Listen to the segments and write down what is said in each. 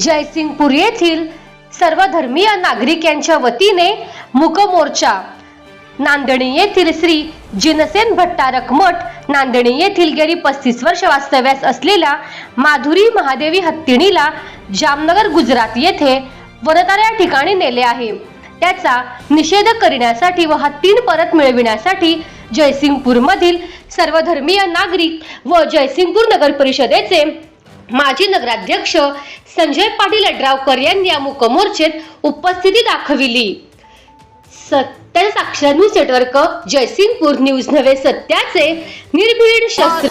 जयसिंगपूर येथील सर्व धर्मीय नागरिक यांच्या वतीने मुकमोर्चा नांदणी येथील श्री जिनसेन भट्टारक मठ नांदणी येथील गेली पस्तीस वर्ष वास्तव्यास असलेल्या माधुरी महादेवी हत्तीणीला जामनगर गुजरात येथे वनतार या ठिकाणी नेले आहे. त्याचा निषेध करण्यासाठी व हत्तीण परत मिळविण्यासाठी जयसिंगपूर मधील सर्व धर्मीय नागरिक व जयसिंगपूर नगर परिषदेचे माजी नगराध्यक्ष संजय पाटील अड्रावकर यांनी या मुकमोर्चेत उपस्थिती दाखविली. सत्य साक्षर न्यूज नेटवर्क जयसिंगपूर न्यूज नवे सत्याचे निर्भीड शस्त्र.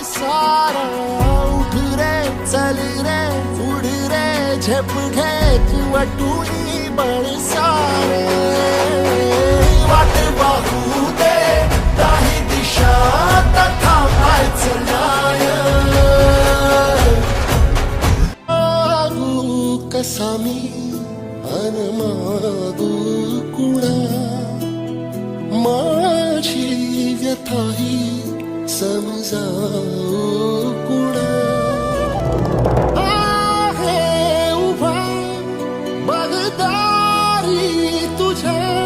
सामी अनमादू कुणा? माझी व्यथाही समजाओ कुणा? आहे उभा बगदारी तुझ्या